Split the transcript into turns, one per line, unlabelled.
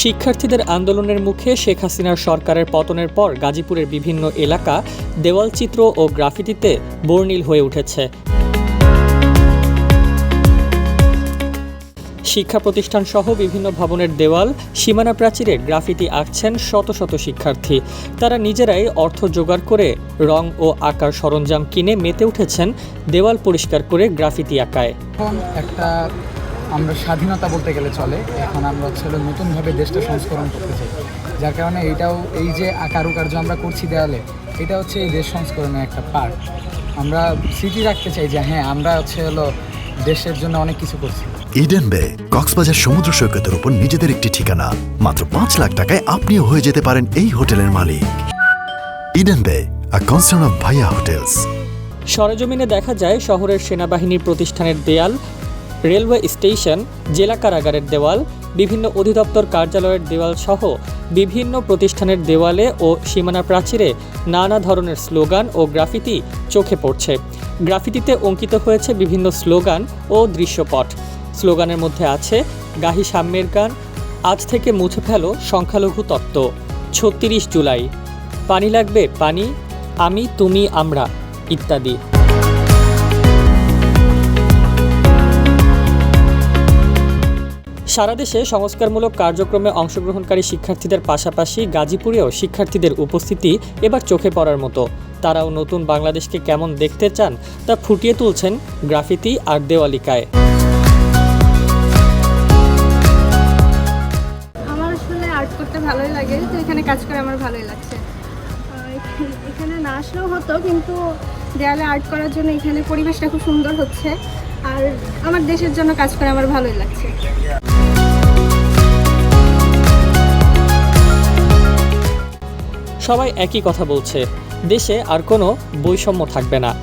শিক্ষার্থীদের আন্দোলনের মুখে শেখ হাসিনার সরকারের পতনের পর গাজীপুরের বিভিন্ন এলাকা দেওয়ালচিত্র ও গ্রাফিতিতে বর্ণিল হয়ে উঠেছে। শিক্ষা প্রতিষ্ঠান সহ বিভিন্ন ভবনের দেওয়াল, সীমানা প্রাচীরে গ্রাফিতি আঁকছেন শত শত শিক্ষার্থী। তারা নিজেরাই অর্থ জোগাড় করে রং ও আঁকার সরঞ্জাম কিনে মেতে উঠেছেন দেওয়াল পরিষ্কার করে গ্রাফিতি আঁকায়।
একটা আমরা স্বাধীনতা বলতে গেলে চলে। এখন আমরা হচ্ছে নতুনভাবে দেশটা সংস্করণ করতে চাই। যার কারণে এইটাও এই যে কারুকার্য আমরা করছি দেয়ালে এটা হচ্ছে এই দেশ সংস্করণের একটা পার্ট আমরা স্মৃতি রাখতে চাই যে হ্যাঁ আমরা হচ্ছে হলো দেশের জন্য অনেক কিছু করছি।
ইডেন বে কক্সবাজার সমুদ্র সৈকতের উপর নিজেদের একটি ঠিকানা। মাত্র পাঁচ লাখ টাকায় আপনিও হয়ে যেতে পারেন এই হোটেলের মালিক। Eden Bay a concern of Bhaiya hotels
সরেজমিনে দেখা যায় শহরের সেনাবাহিনীর প্রতিষ্ঠানের দেয়াল রেলওয়ে স্টেশন, জেলা কারাগারের দেওয়াল, বিভিন্ন অধিদপ্তর কার্যালয়ের দেওয়াল সহ বিভিন্ন প্রতিষ্ঠানের দেওয়ালে ও সীমানা প্রাচীরে নানা ধরনের স্লোগান ও গ্রাফিতি চোখে পড়ছে। গ্রাফিতিতে অঙ্কিত হয়েছে বিভিন্ন স্লোগান ও দৃশ্যপট। স্লোগানের মধ্যে আছে, গাহি সাম্যের গান, আজ থেকে মুছে ফেলো সংখ্যালঘু তত্ত্ব, ছত্রিশ জুলাই। পানি লাগবে পানি, আমি, তুমি, আমরা, ইত্যাদি। সারা দেশে সংস্কারমূলক কার্যক্রমে অংশগ্রহণকারী শিক্ষার্থীদের পাশাপাশি গাজীপুরেও শিক্ষার্থীদের উপস্থিতি এবার চোখে পড়ার মতো। তারাও নতুন বাংলাদেশকে কেমন দেখতে চান তা ফুটিয়ে তুলছেন গ্রাফিতি আর দেওয়ালিকায়।
আমার আসলে আর্ট করতে ভালোই লাগে, তো এখানে কাজ করে আমার ভালোই লাগছে। এখানে- না আসলেও হতো, কিন্তু দেয়ালে আর্ট করার জন্য এখানে পরিবেশটা খুব সুন্দর হচ্ছে। আর আমার দেশের জন্য কাজ করে আমার ভালোই লাগছে।
সবাই একই কথা বলছে। দেশে আর কোনো বৈষম্য থাকবে না।